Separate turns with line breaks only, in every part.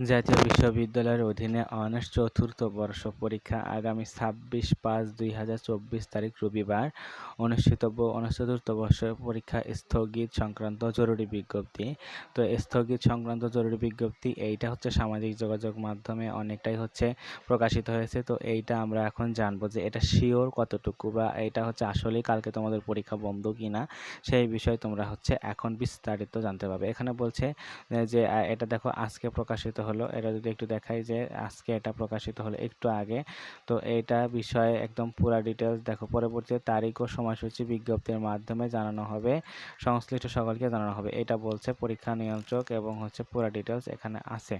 জাতীয় বিশ্ববিদ্যালয়ের অধীনে অনার্স চতুর্থ বর্ষ পরীক্ষা আগামী ছাব্বিশ পাঁচ দুই হাজার চব্বিশ তারিখ রবিবার অনুষ্ঠিতব্য অনার্স চতুর্থ বর্ষ পরীক্ষা স্থগিত সংক্রান্ত জরুরি বিজ্ঞপ্তি। তো স্থগিত সংক্রান্ত জরুরি বিজ্ঞপ্তি, এইটা হচ্ছে সামাজিক যোগাযোগ মাধ্যমে অনেকটাই হচ্ছে প্রকাশিত হয়েছে। তো এইটা আমরা এখন জানব যে এটা শিওর কতটুকু বা এটা হচ্ছে আসলেই কালকে তোমাদের পরীক্ষা বন্ধ কি না সেই বিষয়ে তোমরা হচ্ছে এখন বিস্তারিত জানতে পারবে। এখানে বলছে যে এটা দেখো আজকে প্রকাশিত হলো। এটা যদি একটু দেখাই যে আজকে এটা প্রকাশিত হলো একটু আগে। তো এটা বিষয়ে একদম পুরা ডিটেলস দেখো। পরবর্তী তারিখ ও সময়সূচি বিজ্ঞপ্তির মাধ্যমে জানানো হবে। সংশ্লিষ্ট সকলকে জানানো হবে। এটা বলছে পরীক্ষা নিয়ন্ত্রক এবং হচ্ছে পুরা ডিটেলস এখানে আছে।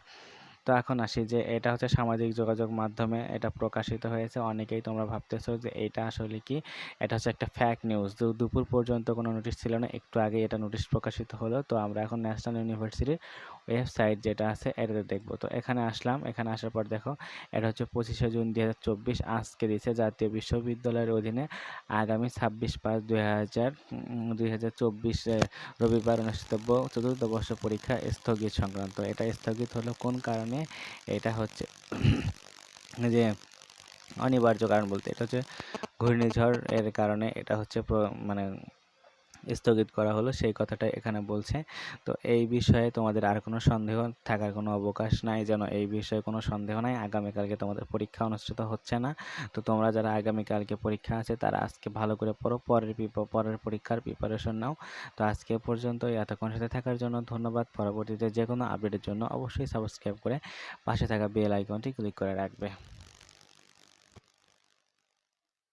তো এখন আসি যে এটা হচ্ছে সামাজিক যোগাযোগ মাধ্যমে এটা প্রকাশিত হয়েছে। অনেকেই তোমরা ভাবতেছো যে এটা আসলে কি? এটা হচ্ছে একটা ফ্যাক নিউজ দুপুর পর্যন্ত কোনো নোটিশ ছিল না। একটু আগে এটা নোটিশ প্রকাশিত হলো। তো আমরা এখন ন্যাশনাল ইউনিভার্সিটির ওয়েবসাইট যেটা আছে, এটাতে দেখব। তো এখানে আসলাম। এখানে আসার পর দেখো, এটা হচ্ছে পঁচিশে জুন দুই হাজার চব্বিশ আজকে দিয়েছে জাতীয় বিশ্ববিদ্যালয়ের অধীনে। আগামী ছাব্বিশ পাঁচ দুই হাজার দুই হাজার চব্বিশ রবিবার অনুষ্ঠিতব্য চতুর্থ বর্ষ পরীক্ষা স্থগিত সংক্রান্ত। এটা স্থগিত হলো কোন কারণে? এটা হচ্ছে যে অনিবার্য কারণ বলতে, এটা হচ্ছে ঘূর্ণিঝড় এর কারণে, এটা হচ্ছে মানে স্থগিত করা হলো, সেই কথাটা এখানে বলছে। তো এই বিষয়ে তোমাদের আর কোনো সন্দেহ থাকার কোনো অবকাশ নাই, যেন এই বিষয়ে কোনো সন্দেহ নাই। আগামীকালকে তোমাদের পরীক্ষা অনুষ্ঠিত হচ্ছে না। তো তোমরা যারা আগামীকালকে পরীক্ষা আছে, তারা আজকে ভালো করে পড়ো। পরের পরের পরীক্ষার প্রিপারেশন নাও। তো আজকে পর্যন্ত। এতক্ষণ সাথে থাকার জন্য ধন্যবাদ। পরবর্তীতে যে কোনো আপডেটের জন্য অবশ্যই সাবস্ক্রাইব করে পাশে থাকা বেল আইকনটি ক্লিক করে রাখবে।